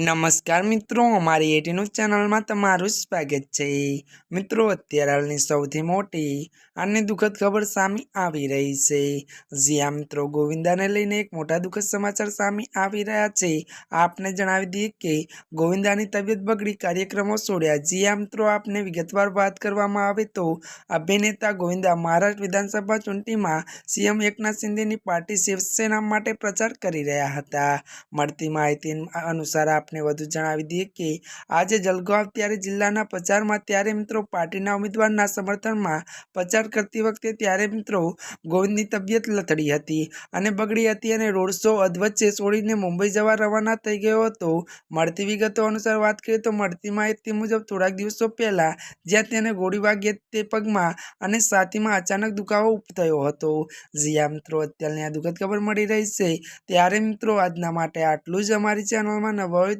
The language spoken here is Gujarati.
નમસ્કાર મિત્રો, અમારી એટી ન્યૂઝ ચેનલમાં તમારું સ્વાગત છે. મિત્રો, અત્યારે હાલની સૌથી મોટી અને દુઃખદ ખબર સામે આવી રહી છે. જ્યાં મિત્રો, ગોવિંદાને લઈને એક મોટા દુઃખદ સમાચાર સામે આવી રહ્યા છે. આપને જણાવી દઈએ કે ગોવિંદાની તબિયત બગડી, કાર્યક્રમો છોડ્યા જ્યાં મિત્રો, આપને વિગતવાર વાત કરવામાં આવે તો અભિનેતા ગોવિંદા મહારાષ્ટ્ર વિધાનસભા ચૂંટણીમાં સીએમ એકનાથ શિંદેની પાર્ટી શિવસેના માટે પ્રચાર કરી રહ્યા હતા. મળતી માહિતી અનુસાર આપને વધુ જણાવી દઈએ કે આજે જલગાંવ ત્યારે જિલ્લાના પ્રચારમાં ત્યારે મિત્રો પાર્ટીના ઉમેદવારના સમર્થનમાં પ્રચાર કરતી વખતે ત્યારે મિત્રો ગોવિંદની તબિયત લથડી હતી અને બગડી હતી અને રોડ શો અધવચ્ચે છોડીને મુંબઈ જવા રવાના થઈ ગયો હતો. મળતી વિગતો અનુસાર વાત કરીએ તો મળતી માહિતી મુજબ થોડાક દિવસો પહેલાં જ્યાં તેને ગોળી વાગી તે પગમાં અને સાતીમાં અચાનક દુખાવો થયો હતો. જ્યાં મિત્રો, અત્યારની આ દુઃખદ ખબર મળી રહી છે. ત્યારે મિત્રો આજના માટે આટલું જ. અમારી ચેનલમાં નવા હોય